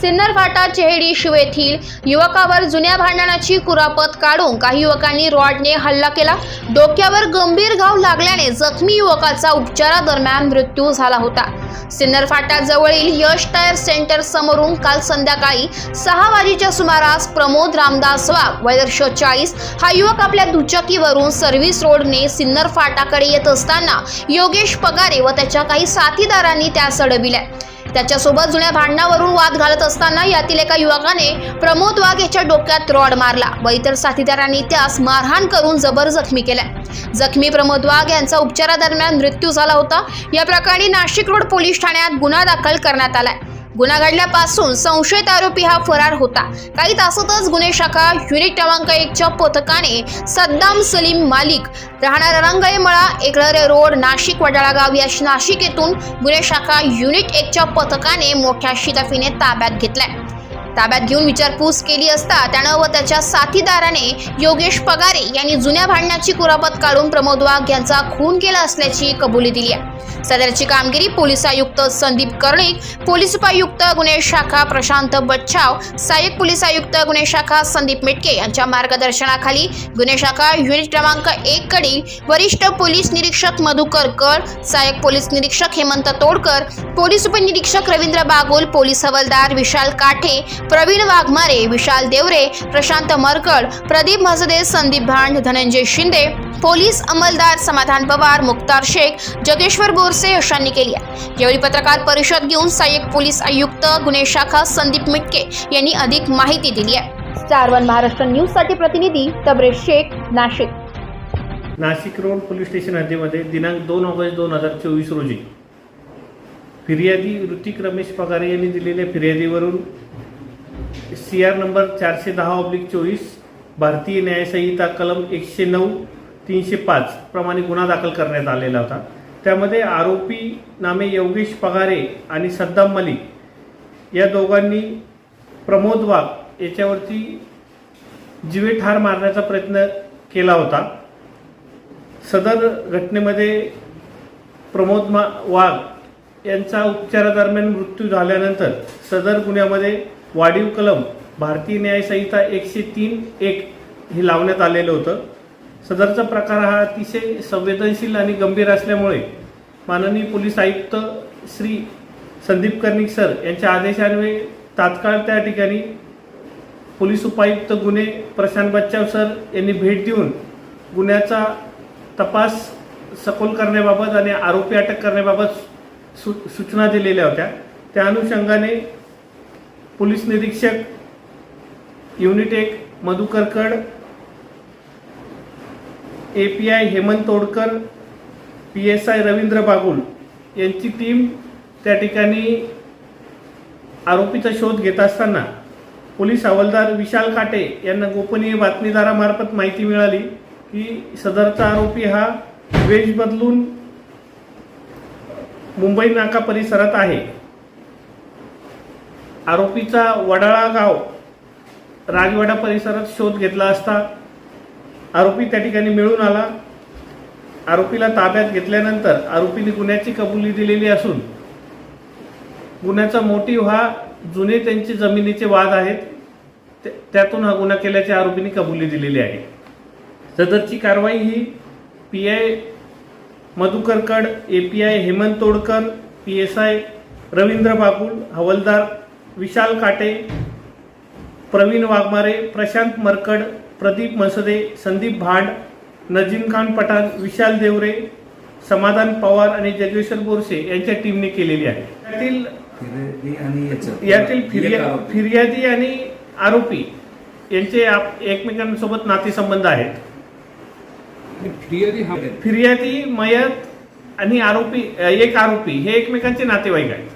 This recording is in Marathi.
सिन्नर फाटा चेहडी शिव येथील युवकावर जुन्या भांडणाची कुरापत काढून काही युवकांनी रॉडने हल्ला केला. डोक्यावर गंभीर घाव लागल्याने जखमी युवकाचा उपचारादरम्यान मृत्यू झाला होता. सिन्नर फाटा यश टायर सेंटर समोरून काल संध्याकाळी सहा वाजेच्या सुमारास प्रमोद रामदास वाघ वयर्ष चाळीस हा युवक आपल्या दुचाकीवरून सर्व्हिस रोडने सिन्नर फाटाकडे येत असताना योगेश पगारे व त्याच्या काही साथीदारांनी त्या सडविल्या त्याच्यासोबत जुन्या भांडणावरून वाद घालत असताना यातील एका युवकाने प्रमोद वाघ याच्या डोक्यात रॉड मारला व इतर साथीदारांनी त्यास मारहाण करून जबर जखमी केल्या. जखमी प्रमोद वाघ यांचा उपचारादरम्यान मृत्यू झाला होता. या प्रकरणी नाशिक रोड पोलीस ठाण्यात गुन्हा दाखल करण्यात आलाय. गुन्हा घडल्यापासून संशयित आरोपी हा फरार होता. काही तासातच गुन्हे शाखा युनिट क्रमांक एकच्या पथकाने सद्दाम सलीम मालिक राहणार रंगाईमळा एकलरे रोड नाशिक वडाळा गाव या नाशिक येथून गुन्हे शाखा युनिट एकच्या पथकाने मोठ्या शिताफीने ताब्यात घेतलाय. ताब्यात घेऊन विचारपूस केली असता त्यानं व त्याच्या साथीदाराने योगेश पगारे यांनी जुन्या भांडणाची कुरापत काढून प्रमोद वाघ यांचा खून केला असल्याची कबुली दिली आहे. सदरची कामगिरी पोलीस आयुक्त संदीप कर्णिक पोलीस उपायुक्त गुन्हे शाखा प्रशांत बच्छाव सहाय्यक पोलीस आयुक्त गुन्हे शाखा संदीप मेटके यांच्या मार्गदर्शनाखाली गुन्हे शाखा युनिट क्रमांक एक कडील वरिष्ठ पोलीस निरीक्षक मधुकर कर सहाय्यक पोलीस निरीक्षक हेमंत तोडकर पोलीस उपनिरीक्षक रवींद्र बागोल पोलीस हवालदार विशाल काठे प्रवीण वाघमारे विशाल देवरे प्रशांत मरकड प्रदीप मसदे संदीप भांड धनंजय शिंदे पोलीस अंमलदार समाधान पवार मुक्तार शेख जगेश्वर बोरसे अशांनी केली आहे. यावेळी पत्रकार परिषद घेऊन सहाय्यक पोलीस आयुक्त गुन्हे शाखा संदीप मिटके यांनी अधिक माहिती दिली आहे. स्टार वन महाराष्ट्र न्यूजसाठी प्रतिनिधी Tabrez Shaikh Nashik. Nashik road police station हद्दीमध्ये दिनांक दोन ऑगस्ट दोन हजार चोवीस रोजी फिर्यादी ऋतिक रमेश पगारे यांनी दिलेल्या फिर्यादीवरून सी आर नंबर चारशे दहा ऑब्लिक चोवीस भारतीय न्यायसंहिता कलम एकशे नऊ तीनशे पाच प्रमाणे गुन्हा दाखल करण्यात आलेला होता. त्यामध्ये आरोपी नामे योगेश पगारे आणि सद्दाम मलिक या दोघांनी प्रमोद वाघ याच्यावरती जीवे ठार मारण्याचा प्रयत्न केला होता. सदर घटनेमध्ये प्रमोद मा वाघ यांचा उपचारादरम्यान मृत्यू झाल्यानंतर सदर गुन्ह्यामध्ये वाढीव कलम भारतीय न्यायसंहिता एकशे तीन एक हे लावण्यात आलेलं होतं. सदरचा प्रकार हा अतिशय संवेदनशील आणि गंभीर असल्यामुळे माननीय पोलीस आयुक्त श्री संदीप कर्णिक सर यांच्या आदेशान्वये तात्काळ त्या ठिकाणी पोलीस उपायुक्त गुन्हे प्रशांत बच्चाव सर यांनी भेट देऊन गुन्ह्याचा तपास सखोल करण्याबाबत आणि आरोपी अटक करण्याबाबत सु सूचना दिलेल्या होत्या. त्या अनुषंगाने पोलीस निरीक्षक युनिट एक Madhukar Kad A P I Hemant Todkar P S I Ravindra Bagul यांची टीम त्या ठिकाणी आरोपीचा शोध घेत असताना पोलीस हवालदार विशाल काटे यांना गोपनीय बातमीदारामार्फत माहिती मिळाली की सदरचा आरोपी हा वेश बदलून मुंबई नाका परिसरात आहे. आरोपीचा वडाळा गाव राजवाडा परिसरात शोध घेतला असता आरोपी त्या ठिकाणी मिळून आला. आरोपीला ताब्यात घेतल्यानंतर आरोपीने गुन्ह्याची कबुली दिलेली असून गुन्ह्याचा मोटिव्ह हा जुने त्यांचे जमिनीचे वाद आहेत. त्या- त्यातून हा गुन्हा केल्याची आरोपीने कबुली दिलेली आहे. सदरची कारवाई ही P I Madhukar Kad A P I Hemant Todkar P S I Ravindra Bagul havildar Vishal Kate Pravin Waghmare Prashant Markad Pradeep मसदे Sandeep भांड नजीम खान पठाण विशाल देवरे समाधान पवार आणि जगेश्वर बोरसे यांच्या टीमने केलेली आहे यातील फिर्यादी आणि याचं यातील फिर्या. फिर्यादी आणि आरोपी यांचे एकमेकांसोबत नातेसंबंध आहेत हा फिर्यादी मयत आणि आरोपी एक आरोपी हे एकमेकांचे नातेवाईक आहेत